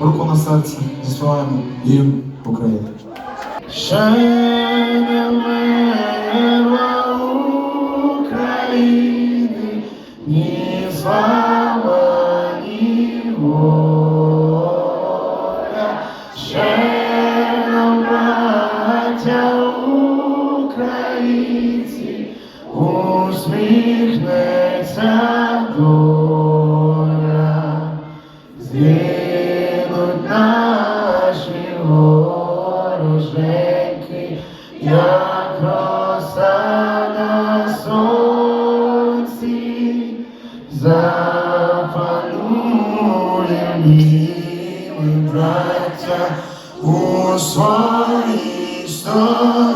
руку на серці заспіваємо і Україна. Ще немає України, ні зла. будуть наші вороженьки, як роса на сонці, запанує милі браття у своїй стороні.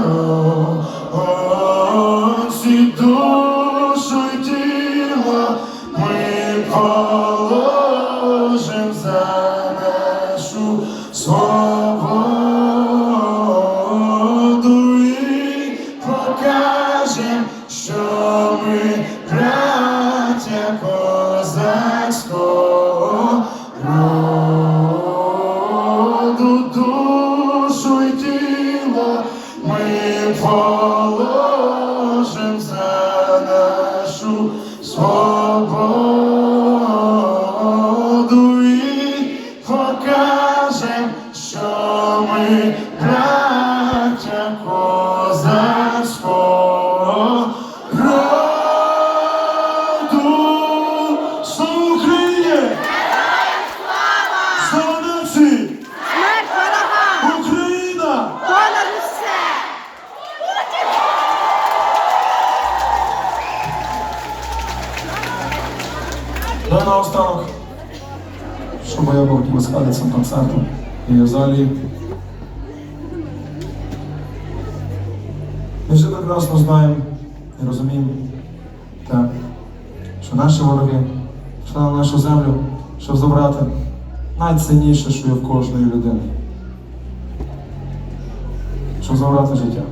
Ну і наостанок, щоб я був близька цим концертом і взагалі. Ми вже прекрасно знаємо і розуміємо, так, що наші вороги, що на нашу землю, щоб забрати найцінніше, що є в кожної людини. Щоб забрати життя.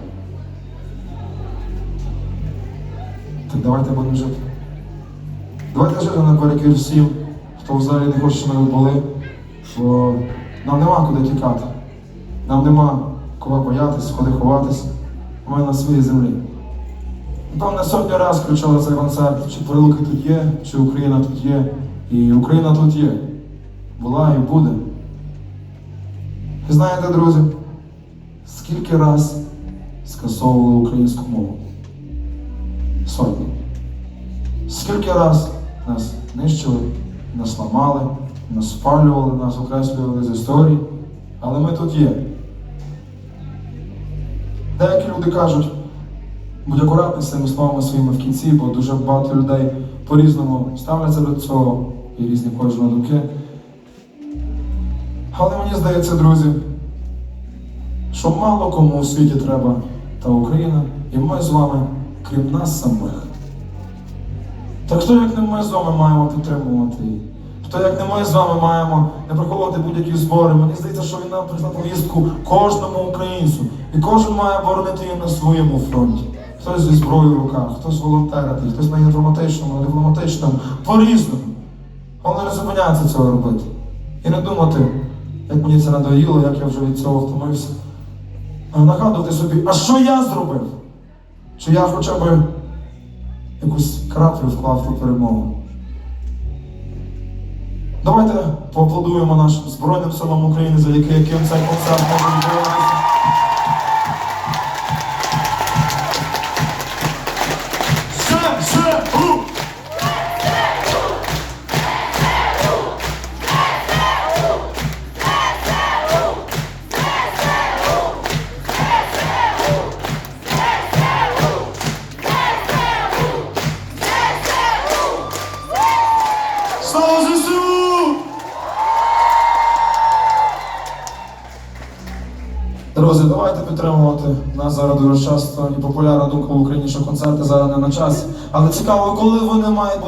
Так давайте будемо жити. Давайте жити наперекір всім, хто в залі не хоче, щоб ми були, бо нам нема куди тікати, нам нема кого боятися, куди ховатись. Ми на своїй землі. Ну, там не сотні раз кричали цей концерт, чи прилуки тут є, чи Україна тут є. І Україна тут є. Була і буде. І знаєте, друзі, скільки раз скасовували українську мову? Сотні. Скільки раз нас нищили, нас ламали, нас спалювали, нас окреслювали з історії, але ми тут є. Деякі люди кажуть, будь акуратний з цими словами своїми в кінці, бо дуже багато людей по-різному ставляться до цього і різні кожної думки. Але мені здається, друзі, що мало кому у світі треба та Україна, і ми з вами, крім нас самих. Так хто як не ми з вами маємо підтримувати її? Хто як не ми з вами маємо не приховувати будь-які збори? Мені здається, що війна прийшла повістку кожному українцю. І кожен має боронити її на своєму фронті. Хтось зі зброєю в руках, хтось волонтерити, хтось на інформатичному, на дипломатичному, по-різному. Але не зупинятися цього робити. І не думати, як мені це надоїло, як я вже від цього втомився. Нагадувати собі, а що я зробив? Чи я хоча б якусь краплю вклав ту перемогу. Давайте поаплодуємо нашим Збройним силам України, за яким цей концерт може відбуватися. Слава ЗСУ! Друзі, давайте підтримувати. Нас зараз дуже часто і популярна думка в Україні, що концерти зараз не на часі. Але цікаво, коли вони мають бути